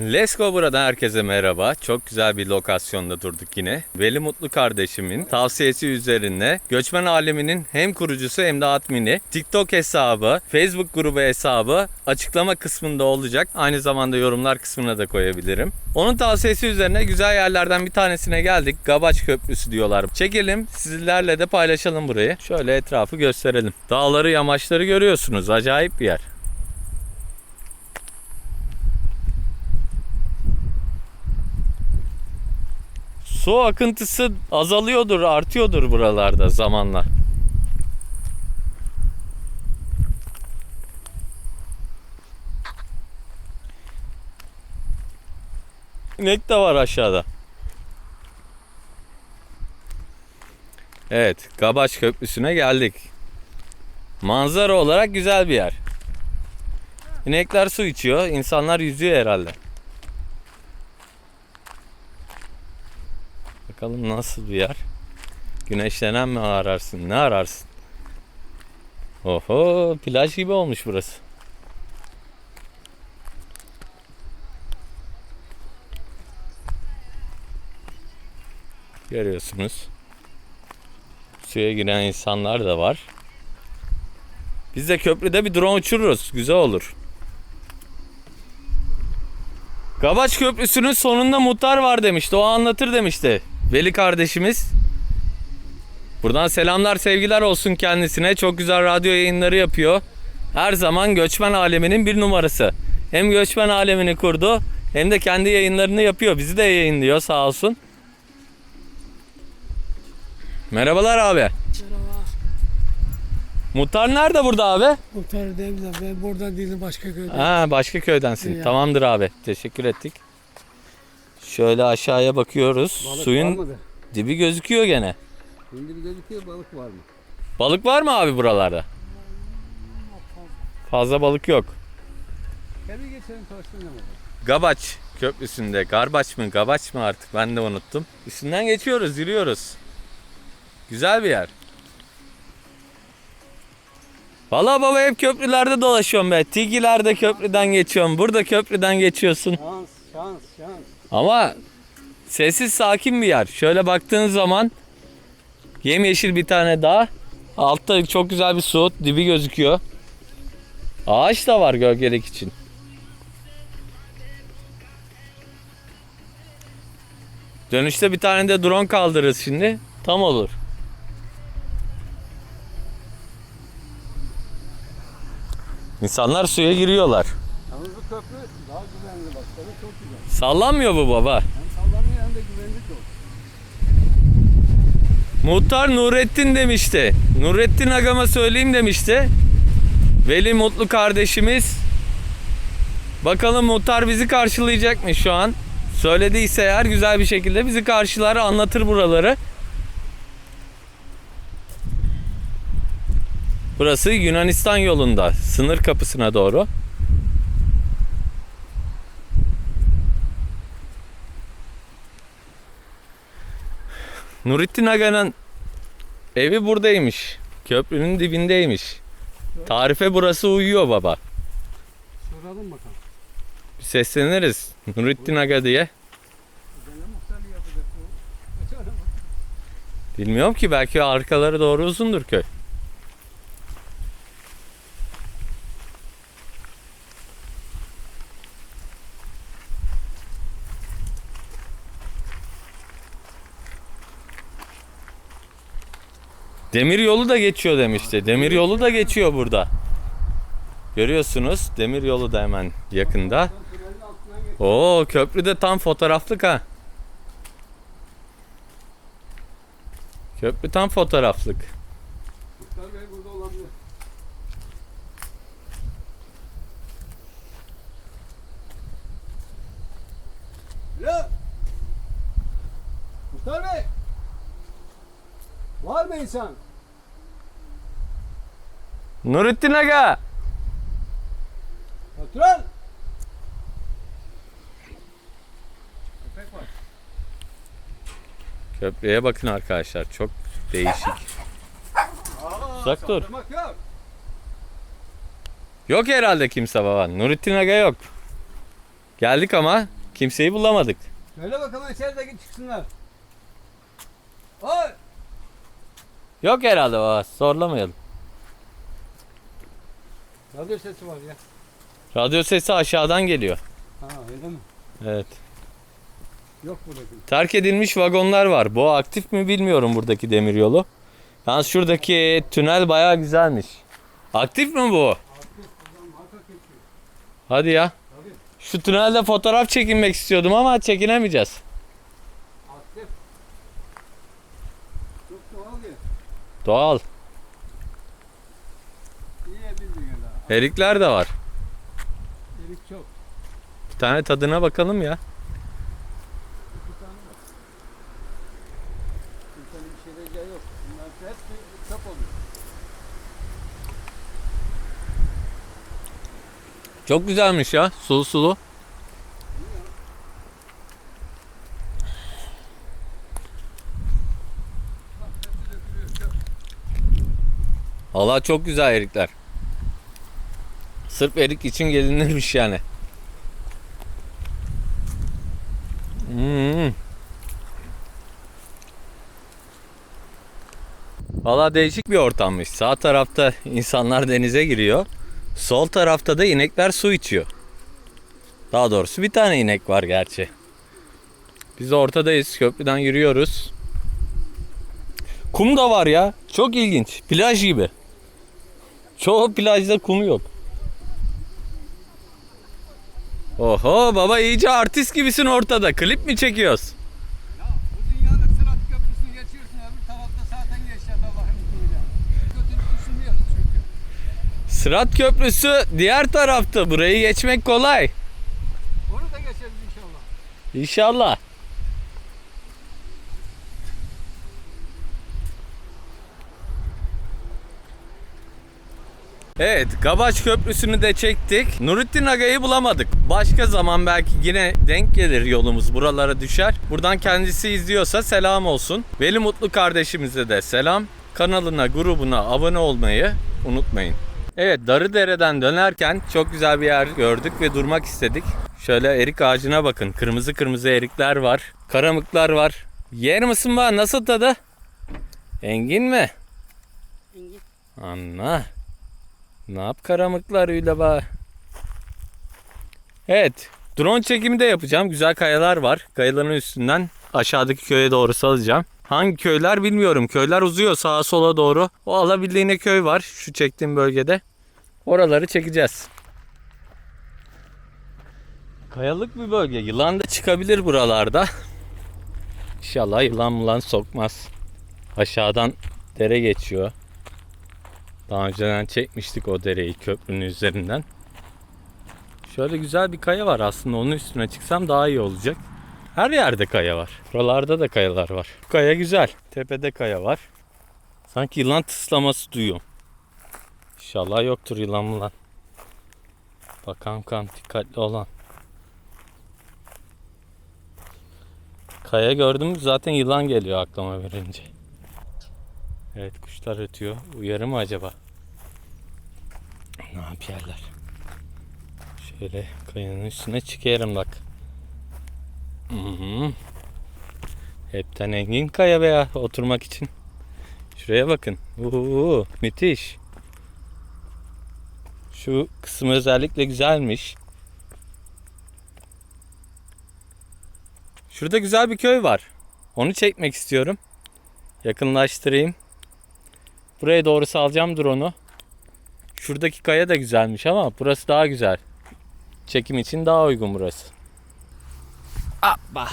Let's Go buradan herkese merhaba. Çok güzel bir lokasyonda durduk yine. Veli Mutlu kardeşimin tavsiyesi üzerine göçmen aleminin hem kurucusu hem de admini TikTok hesabı, Facebook grubu hesabı açıklama kısmında olacak. Aynı zamanda yorumlar kısmına da koyabilirim. Onun tavsiyesi üzerine güzel yerlerden bir tanesine geldik. Gabaç Köprüsü diyorlar. Çekelim sizlerle de paylaşalım burayı. Şöyle etrafı gösterelim. Dağları yamaçları görüyorsunuz. Acayip bir yer. Su akıntısı azalıyordur, artıyordur buralarda zamanla. İnek de var aşağıda. Evet, Gabaç Köprüsü'ne geldik. Manzara olarak güzel bir yer. İnekler su içiyor, insanlar yüzüyor herhalde. Bakalım nasıl bir yer. Güneşlenen mi ararsın? Ne ararsın? Oho plaj gibi olmuş burası. Görüyorsunuz. Suya giren insanlar da var. Biz de köprüde bir drone uçururuz. Güzel olur. Gabaç Köprüsü'nün sonunda muhtar var demişti. O anlatır demişti. Veli kardeşimiz. Buradan selamlar sevgiler olsun kendisine. Çok güzel radyo yayınları yapıyor. Her zaman göçmen aleminin bir numarası. Hem göçmen alemini kurdu hem de kendi yayınlarını yapıyor. Bizi de yayınlıyor sağ olsun. Merhabalar abi. Merhaba. Muhtar nerede burada abi? Muhtar değil de ben burada değilim başka köyde. Ha başka köydensin. Ya. Tamamdır abi. Teşekkür ettik. Şöyle aşağıya bakıyoruz. Balık var Suyun mı? dibi gözüküyor gene. Şimdi bir gözüküyor balık var mı? Balık var mı abi buralarda? Fazla balık yok. Bir geçelim karşısına mı? Gabaç köprüsünde. Garbaç mı Gabaç mı artık ben de unuttum. Üstünden geçiyoruz yürüyoruz. Güzel bir yer. Valla baba hep köprülerde dolaşıyorum be. Tigilerde köprüden geçiyorum. Burada köprüden geçiyorsun. Şans, şans, şans. Ama sessiz sakin bir yer. Şöyle baktığın zaman yemyeşil bir tane dağ. Altta çok güzel bir su. Dibi gözüküyor. Ağaç da var gölgelik için. Dönüşte bir tane de drone kaldırırız şimdi. Tam olur. İnsanlar suya giriyorlar. Bu köprü daha güvenli bak. Sana çok güzel. Sallanmıyor bu baba. Hem sallanıyor hem de güvenli çok. Muhtar Nurettin demişti. Nurettin Agama söyleyeyim demişti. Veli Mutlu kardeşimiz. Bakalım muhtar bizi karşılayacak mı şu an? Söylediyse eğer güzel bir şekilde bizi karşılar anlatır buraları. Burası Yunanistan yolunda. Sınır kapısına doğru. Nurettin Aga'nın evi buradaymış. Köprünün dibindeymiş. Tarife burası uyuyor baba. Soralım bakalım. Bir sesleniriz Nurettin Aga diye. Bilmiyorum ki belki arkaları doğru uzundur köy. Demir yolu da geçiyor demişti. Demir yolu da geçiyor burada. Görüyorsunuz demir yolu da hemen yakında. Oo köprü de tam fotoğraflık ha. Köprü tam fotoğraflık. Muhtar Bey burada olabilir. Alo. Muhtar Bey. Mı insan? Nurettin Aga. Patron. Köpek var. Köprüye bakın arkadaşlar. Çok değişik. Aa, Uzak dur. yok. Yok herhalde kimse baba. Nurettin Aga yok. Geldik ama kimseyi bulamadık. Söyle bakalım içeride git çıksınlar. Oy! Yok herhalde o. Zorlamayalım. Radyo sesi var ya. Radyo sesi aşağıdan geliyor. Ha öyle mi? Evet. Yok buradaki. Terk edilmiş vagonlar var. Bu aktif mi bilmiyorum buradaki demiryolu. Yalnız şuradaki tünel bayağı güzelmiş. Aktif mi bu? Hadi ya. Şu tünelde fotoğraf çekinmek istiyordum ama çekinemeyeceğiz. Aktif. Çok doğal ya. Doğal. Erikler de var. Erik çok. Bir tane tadına bakalım ya. İki tane var. Kimsenin bir şey diyeceği yok. Bunlar hepsi çöp oluyor. Çok güzelmiş ya. Sulu sulu. Allah çok güzel erikler. Sırf erik için gelinirmiş yani. Hmm. Valla değişik bir ortammış. Sağ tarafta insanlar denize giriyor. Sol tarafta da inekler su içiyor. Daha doğrusu bir tane inek var gerçi. Biz ortadayız. Köprüden yürüyoruz. Kum da var ya. Çok ilginç. Plaj gibi. Çoğu plajda kum yok. Oho baba iyice artist gibisin ortada. Klip mi çekiyoruz? Ya bu dünyanın sırat köprüsünü geçiyorsun öbür tarafta zaten geçeceğiz Allah'ın izniyle. Kötülük düşünmüyoruz çünkü. Sırat Köprüsü diğer tarafta. Burayı geçmek kolay. Onu da geçeriz inşallah. İnşallah. Evet, Gabaç Köprüsü'nü de çektik. Nurettin Aga'yı bulamadık. Başka zaman belki yine denk gelir yolumuz buralara düşer. Buradan kendisi izliyorsa selam olsun. Veli Mutlu kardeşimize de selam. Kanalına, grubuna abone olmayı unutmayın. Evet, Darıdere'den dönerken çok güzel bir yer gördük ve durmak istedik. Şöyle erik ağacına bakın. Kırmızı kırmızı erikler var. Karamıklar var. Yer misin bana? Nasıl tadı? Engin mi? Engin. Anla. Ne yap karamıklar öyle bak. Evet. Drone çekimi de yapacağım. Güzel kayalar var. Kayaların üstünden aşağıdaki köye doğru salacağım. Hangi köyler bilmiyorum. Köyler uzuyor sağa sola doğru. O alabildiğine köy var şu çektiğim bölgede. Oraları çekeceğiz. Kayalık bir bölge. Yılan da çıkabilir buralarda. İnşallah yılan mulan sokmaz. Aşağıdan dere geçiyor. Daha önceden çekmiştik o dereyi köprünün üzerinden. Şöyle güzel bir kaya var aslında onun üstüne çıksam daha iyi olacak. Her yerde kaya var. Buralarda da kayalar var. Bu kaya güzel. Tepede kaya var. Sanki yılan tıslaması duyuyorum. İnşallah yoktur yılan mı lan. Bakalım kan dikkatli olan. Kaya gördüm zaten yılan geliyor aklıma verince. Evet kuşlar ötüyor. Uyarı mı acaba? Ne yapıyorlar? Şöyle kayanın üstüne çıkıyorum bak. Hı. Hepten engin kaya be ya oturmak için. Şuraya bakın. Uuu, müthiş. Şu kısım özellikle güzelmiş. Şurada güzel bir köy var. Onu çekmek istiyorum. Yakınlaştırayım. Buraya doğru salacağım drone'u. Şuradaki kaya da güzelmiş ama burası daha güzel. Çekim için daha uygun burası. Abba.